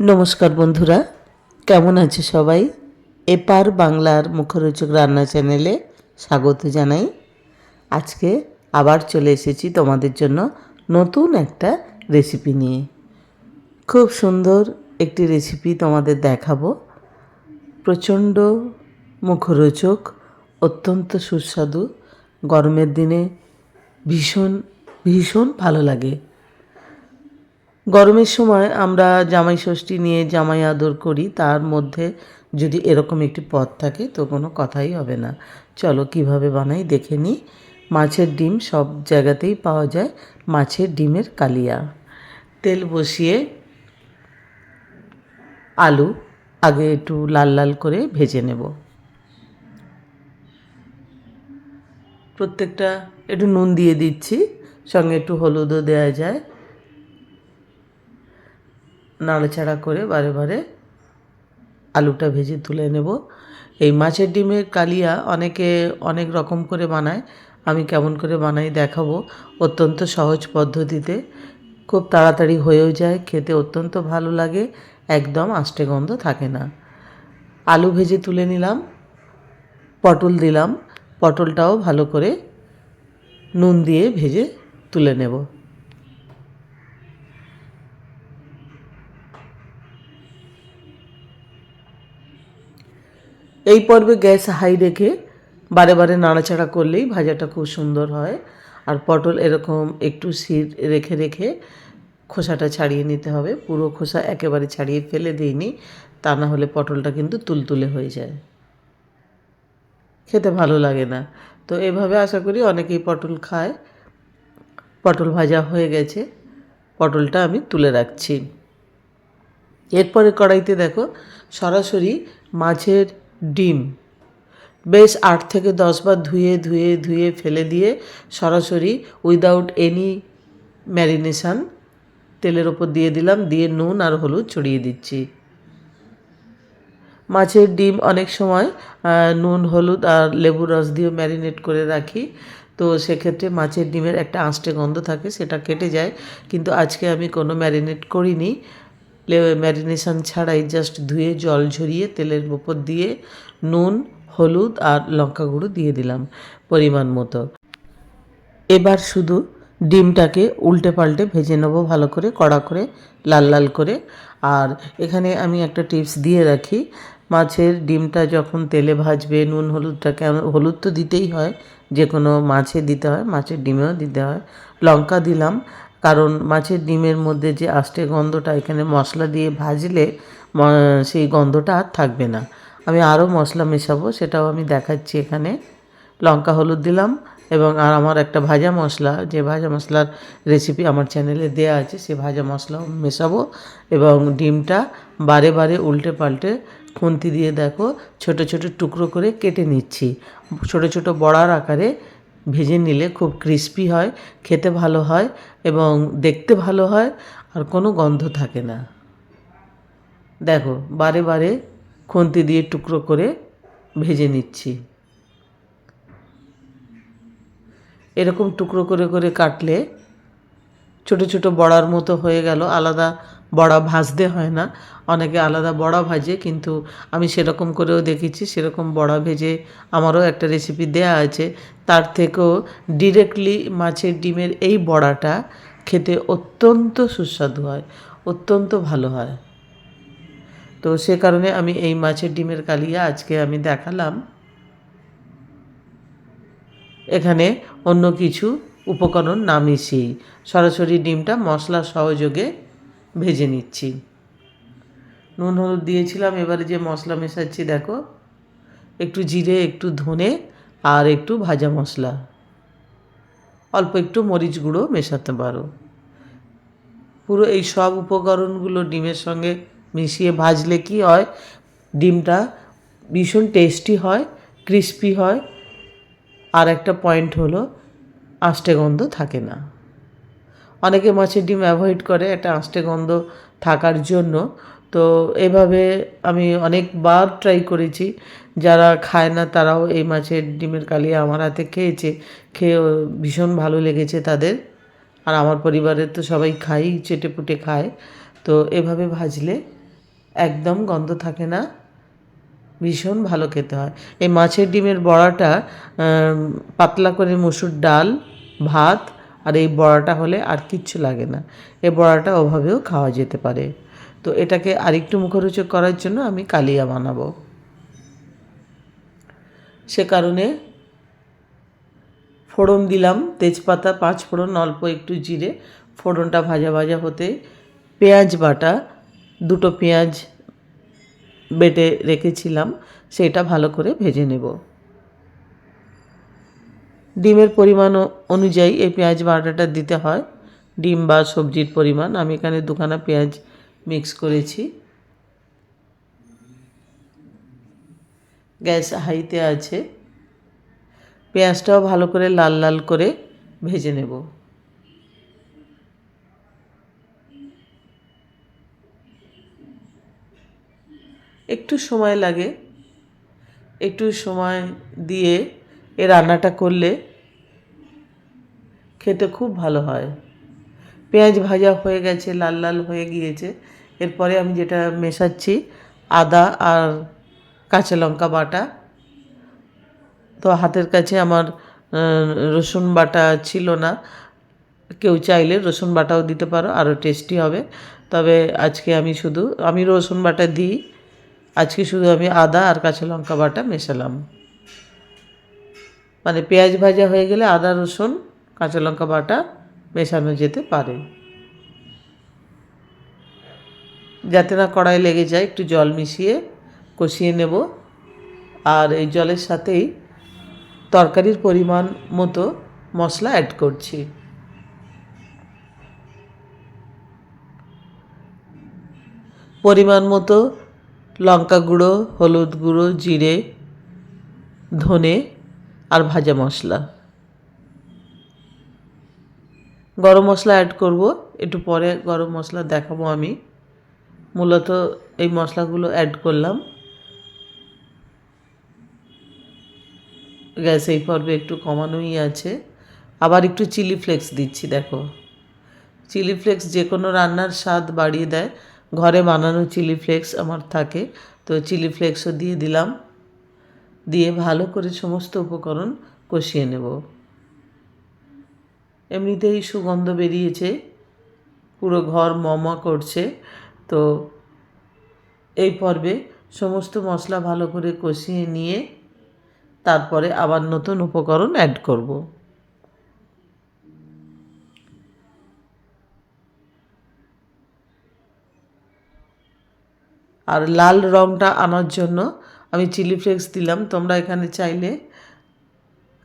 নমস্কার বন্ধুরা, কেমন আছে সবাই? এপার বাংলার মুখরোচক রান্না চ্যানেলে স্বাগত জানাই। আজকে আবার চলে এসেছি তোমাদের জন্য নতুন একটা রেসিপি নিয়ে। খুব সুন্দর একটি রেসিপি তোমাদের দেখাবো। প্রচণ্ড মুখরোচক, অত্যন্ত সুস্বাদু, গরমের দিনে ভীষণ ভীষণ ভালো লাগে। গরমের সময় আমরা জামাই ষষ্ঠী নিয়ে জামাই আদর করি, তার মধ্যে যদি এরকম একটি পদ থাকে তো কোনো কথাই হবে না। চলো কীভাবে বানাই দেখে নিই মাছের ডিম সব জায়গাতেই পাওয়া যায়, মাছের ডিমের কালিয়া। তেল বসিয়ে আলু আগে একটু লাল লাল করে ভেজে নেব। প্রত্যেকটা একটু নুন দিয়ে দিচ্ছি, সঙ্গে একটু হলুদও দেওয়া যায়। নাড়াচাড়া করে বারে বারে আলুটা ভেজে তুলে নেব। এই মাছের ডিমের কালিয়া অনেকে অনেক রকম করে বানায়, আমি কেমন করে বানাই দেখাবো। অত্যন্ত সহজ পদ্ধতিতে, খুব তাড়াতাড়ি হয়েও যায়, খেতে অত্যন্ত ভালো লাগে, একদম আষ্টে গন্ধ থাকে না। আলু ভেজে তুলে নিলাম, পটল দিলাম, পটলটাও ভালো করে নুন দিয়ে ভেজে তুলে নেব। এই পর্বে গ্যাস হাই রেখে বারে বারে নাড়াচাড়া করলেই ভাজাটা খুব সুন্দর হয়। আর পটল এরকম একটু সিট রেখে রেখে খোসাটা ছাড়িয়ে নিতে হবে। পুরো খোসা একেবারে ছাড়িয়ে ফেলে দিইনি, তা না হলে পটলটা কিন্তু তুলতুলে হয়ে যায়। খেতে ভালো লাগে না। তো এভাবে আশা করি অনেকেই পটল খায়। পটল ভাজা হয়ে গেছে। পটলটা আমি তুলে রাখছি। এরপরে কড়াইতে দেখো, সরাসরি মাছের ডিম। বেশ আট থেকে দশবার ধুয়ে ধুয়ে ধুয়ে ফেলে দিয়ে সরাসরি উইদাউট এনি ম্যারিনেশান তেলের ওপর দিয়ে দিলাম, দিয়ে নুন আর হলুদ ছড়িয়ে দিচ্ছি। মাছের ডিম অনেক সময় নুন, হলুদ আর লেবু রস দিয়েও ম্যারিনেট করে রাখি। তো সেক্ষেত্রে মাছের ডিমের একটা আঁশটে গন্ধ থাকে, সেটা কেটে যায়। কিন্তু আজকে আমি কোনো ম্যারিনেট করিনি। ম্যারিনেশন ছাড়াই জাস্ট ধুয়ে জল ঝরিয়ে তেলের ওপর দিয়ে নুন, হলুদ আর লঙ্কা গুঁড়ো দিয়ে দিলাম পরিমাণ মতো। এবার শুধু ডিমটাকে উল্টে পাল্টে ভেজে নেব ভালো করে, কড়া করে, লাল লাল করে। আর এখানে আমি একটা টিপস দিয়ে রাখি, মাছের ডিমটা যখন তেলে ভাজবে, নুন, হলুদটাকে হলুদ তো দিতেই হয় যে কোনো মাছে দিতে হয়, মাছের ডিমেও দিতে হয়। লঙ্কা দিলাম কারণ মাছের ডিমের মধ্যে যে আষ্টে গন্ধটা, এখানে মশলা দিয়ে ভাজলে সেই গন্ধটা আর থাকবে না। আমি আরও মশলা মেশাবো, সেটাও আমি দেখাচ্ছি এখানে। লঙ্কা, হলুদ দিলাম এবং আর আমার একটা ভাজা মশলা, যে ভাজা মশলার রেসিপি আমার চ্যানেলে দেওয়া আছে, সে ভাজা মশলাও মেশাবো এবং ডিমটা বারে বারে উল্টে পাল্টে খুন্তি দিয়ে দেখো, ছোট ছোট টুকরো করে কেটে নিচ্ছি। ছোট ছোট বড়ার আকারে ভেজে নিলে খুব ক্রিস্পি হয়, খেতে ভালো হয় এবং দেখতে ভালো হয় আর কোনো গন্ধ থাকে না। দেখো, বারে বারে খুন্তি দিয়ে টুকরো করে ভেজে নিচ্ছি। এরকম টুকরো করে করে কাটলে ছোট ছোট বড়ার মতো হয়ে গেল, আলাদা বড়া ভাজতে হয় না। অনেকে আলাদা বড়া ভাজে, কিন্তু আমি সেরকম করেও দেখেছি, সেরকম বড়া ভেজে আমারও একটা রেসিপি দেয়া আছে। তার থেকেও ডিরেক্টলি মাছের ডিমের এই বড়াটা খেতে অত্যন্ত সুস্বাদু হয়, অত্যন্ত ভালো হয়। তো সে কারণে আমি এই মাছের ডিমের কালিয়া আজকে আমি দেখালাম। এখানে অন্য কিছু উপকরণ না মিশিয়েই সরাসরি ডিমটা মশলা সহযোগে ভেজে নিচ্ছি। নুন হলুদ দিয়েছিলাম, এবারে যে মশলা মেশাচ্ছি, দেখো। একটু জিরে, একটু ধনে, আর একটু ভাজা মশলা। অল্প একটু মরিচ গুঁড়ো মেশাতে পারো। পুরো এই সব উপকরণগুলো ডিমের সঙ্গে মিশিয়ে ভাজলে কি হয়? ডিমটা ভীষণ টেস্টি হয়, ক্রিস্পি হয়। আর একটা পয়েন্ট হলো, আষ্টে গন্ধ থাকে না। অনেকে মাছের ডিম অ্যাভয়েড করে একটা আষ্টে গন্ধ থাকার জন্য। তো এভাবে আমি অনেকবার ট্রাই করেছি। যারা খায় না তারাও এই মাছের ডিমের কালিয়া আমার হাতে খেয়েছে খেয়ে ভীষণ ভালো লেগেছে তাদের। আর আমার পরিবারের তো সবাই খাই চেটে পুটে খায়। তো এভাবে ভাজলে একদম গন্ধ থাকে না, ভীষণ ভালো খেতে হয়। এই মাছের ডিমের বড়াটা পাতলা করে মসুর ডাল, ভাত আর এই বড়াটা হলে আর কিচ্ছু লাগে না। এই বড়াটা ওভাবেও খাওয়া যেতে পারে। তো এটাকে আরেকটু মুখরোচক করার জন্য আমি কালিয়া বানাবো। সে কারণে ফোড়ন দিলাম, তেজপাতা, পাঁচ ফোড়ন, অল্প একটু জিরে, ফোড়নটা ভাজা ভাজা হতে পেঁয়াজ বাটা, দুটো পেঁয়াজ বেটে রেখেছিলাম, সেটা ভালো করে ভেজে নেব। ডিমের পরিমাণ অনুযায়ী এই পেঁয়াজ বাটাটা দিতে হয়। ডিম বা সবজির পরিমাণ। আমি এখানে দুখানা পেঁয়াজ মিক্স করেছি। গ্যাস হাইতে আছে। পেঁয়াজটাও ভালো করে লাল লাল করে ভেজে নেব। একটু সময় লাগে। একটু সময় দিয়ে এ রান্নাটা করলে খেতে খুব ভালো হয়। পেঁয়াজ ভাজা হয়ে গেছে, লাল লাল হয়ে গিয়েছে। এরপরে আমি যেটা মেশাচ্ছি, আদা আর কাঁচা লঙ্কা বাটা। তো হাতের কাছে আমার রসুন বাটা ছিল না। কেউ চাইলে রসুন বাটাও দিতে পারো, আরও টেস্টি হবে। তবে আজকে আমি শুধু, আমি রসুন বাটা দিই। আজকে শুধু আমি আদা আর কাঁচা লঙ্কা বাটা মেশালাম। মানে পেঁয়াজ ভাজা হয়ে গেলে আদা, রসুন, কাঁচা লঙ্কা বাটা মেশানো যেতে পারে। যাতে না কড়াই লেগে যায়, একটু জল মিশিয়ে কষিয়ে নেব। আর এই জলের সাথেই তরকারির পরিমাণ মতো মশলা অ্যাড করছি। পরিমাণ মতো লঙ্কা গুঁড়ো, হলুদ গুঁড়ো, জিরে, ধনে আর ভাজা মশলা। গরম মশলা অ্যাড করব, একটু পরে গরম মশলা দেখাবো আমি। মূলত এই মশলাগুলো অ্যাড করলাম। গ্যাস এই পর্বে একটু কমানোই আছে। আবার একটু চিলি ফ্লেক্স দিচ্ছি, দেখো। চিলি ফ্লেক্স যে কোনো রান্নার স্বাদ বাড়িয়ে দেয়। ঘরে বানানো চিলি ফ্লেক্স আমার থাকে। তো চিলি ফ্লেক্সও দিয়ে দিলাম। দিয়ে ভালো করে সমস্ত উপকরণ কষিয়ে নেব। এমনিতেই সুগন্ধ বেরিয়েছে, পুরো ঘর মমা করছে। তো এই পর্বে সমস্ত মশলা ভালো করে কষিয়ে নিয়ে তারপরে আবার নতুন উপকরণ অ্যাড করব। আর লাল রঙটা আনার জন্য আমি চিলি ফ্লেক্স দিলাম, তোমরা এখানে চাইলে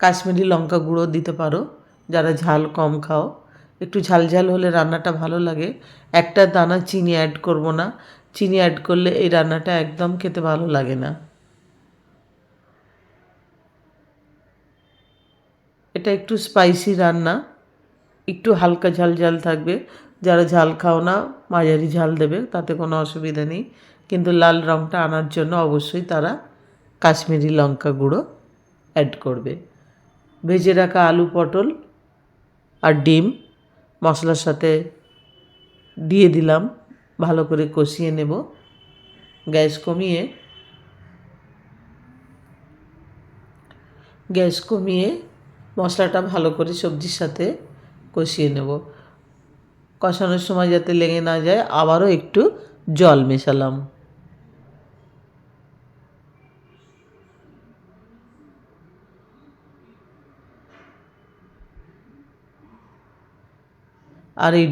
কাশ্মীরি লঙ্কা গুঁড়ো দিতে পারো, যারা ঝাল কম খাও। একটু ঝাল ঝাল হলে রান্নাটা ভালো লাগে। একটা দানা চিনি অ্যাড করব না, চিনি অ্যাড করলে এই রান্নাটা একদম খেতে ভালো লাগে না। এটা একটু স্পাইসি রান্না, একটু হালকা ঝাল ঝাল থাকবে। যারা ঝাল খাও না, মাঝারি ঝাল দেবে, তাতে কোনো অসুবিধা নেই। কিন্তু লাল রঙটা আনার জন্য অবশ্যই তারা কাশ্মীরি লঙ্কা গুঁড়ো অ্যাড করবে। ভেজে রাখা আলু পটল আর ডিম মশলার সাথে দিয়ে দিলাম, ভালো করে কষিয়ে নেব। গ্যাস কমিয়ে গ্যাস কমিয়ে মশলাটা ভালো করে সবজির সাথে কষিয়ে নেব। কষানোর সময় যাতে লেগে না যায়, আবারও একটু জল মেশালাম। আর এই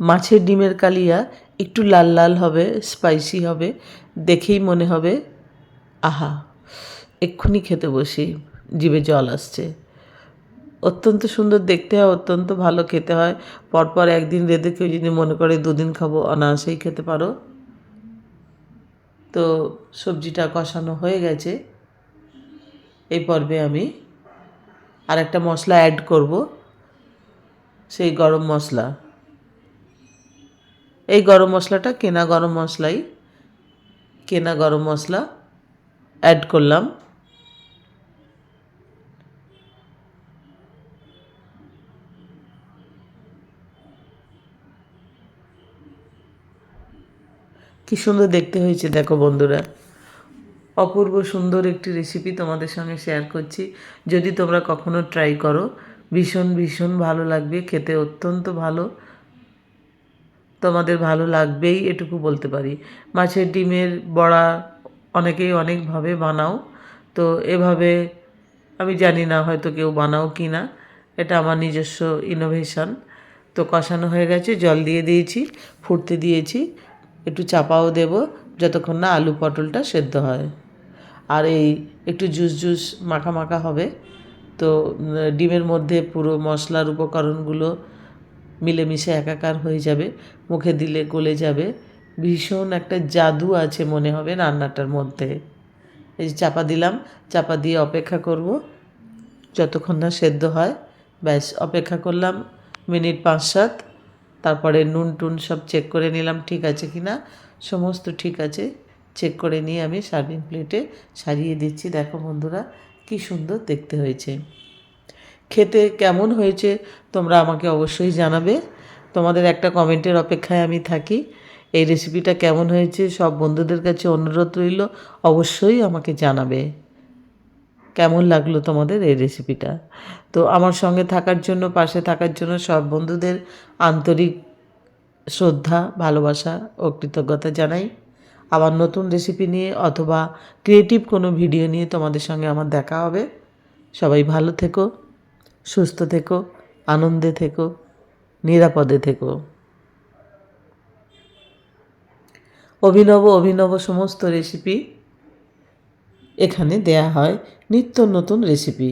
মাছের ডিমের কালিয়া একটু লাল লাল হবে স্পাইসি হবে, দেখেই মনে হবে, আহা, এক্ষুনি খেতে বসি, জিভে জল আসছে। অত্যন্ত সুন্দর দেখতে হয়, অত্যন্ত ভালো খেতে হয়। পরপর একদিন রেঁধে কেউ যদি মনে করে দুদিন খাব, অনায়াসেই খেতে পারো। তো সবজিটা কষানো হয়ে গেছে। এই পর্বে আমি আর একটা মশলা অ্যাড করব। সেই গরম মশলা। এই গরম মশলাটা কেনা গরম মশলাই, কেনা গরম মশলা অ্যাড করলাম। কি সুন্দর দেখতে হয়েছে দেখো বন্ধুরা। অপূর্ব সুন্দর একটি রেসিপি তোমাদের সঙ্গে শেয়ার করছি। যদি তোমরা কখনো ট্রাই করো ভীষণ ভীষণ ভালো লাগবে, খেতে অত্যন্ত ভালো। তোমাদের ভালো লাগবেই, এটুকু বলতে পারি। মাছের ডিমের বড়া অনেকেই অনেকভাবে বানাও। তো এভাবে, আমি জানি না হয়তো কেউ বানাও কি না এটা আমার নিজস্ব ইনোভেশন তো কষানো হয়ে গেছে, জল দিয়ে দিয়েছি, ফুটতে দিয়েছি। একটু চাপাও দেব, যতক্ষণ না আলু পটলটা সেদ্ধ হয়। আর এই একটু জুস জুস মাখা মাখা হবে। তো ডিমের মধ্যে পুরো মশলার উপকরণগুলো মিলেমিশে একাকার হয়ে যাবে, মুখে দিলে গলে যাবে। ভীষণ একটা জাদু আছে মনে হবে রান্নাটার মধ্যে। এই যে চাপা দিলাম, চাপা দিয়ে অপেক্ষা করব। যতক্ষণ না সেদ্ধ হয়, ব্যাস, অপেক্ষা করলাম মিনিট পাঁচ সাত তারপরে নুন টুন সব চেক করে নিলাম ঠিক আছে কি না। সমস্ত ঠিক আছে। চেক করে নিয়ে আমি সার্ভিং প্লেটে সারিয়ে দিচ্ছি। দেখো বন্ধুরা কি সুন্দর দেখতে হয়েছে। খেতে কেমন হয়েছে তোমরা আমাকে অবশ্যই জানাবে। তোমাদের একটা কমেন্টের অপেক্ষায় আমি থাকি। এই রেসিপিটা কেমন হয়েছে সব বন্ধুদের কাছে অনুরোধ রইল, অবশ্যই আমাকে জানাবে। কেমন লাগল তোমাদের এই রেসিপিটা তো আমার সঙ্গে থাকার জন্য, পাশে থাকার জন্য সব বন্ধুদের আন্তরিক শ্রদ্ধা, ভালোবাসা ও কৃতজ্ঞতা জানাই। আবার নতুন রেসিপি নিয়ে অথবা ক্রিয়েটিভ কোনো ভিডিও নিয়ে তোমাদের সঙ্গে আমার দেখা হবে। সবাই ভালো থেকো, সুস্থ থেকো, আনন্দে থেকো, নিরাপদে থেকো। অভিনব অভিনব সমস্ত রেসিপি এখানে দেয়া হয় নিত্য নতুন রেসিপি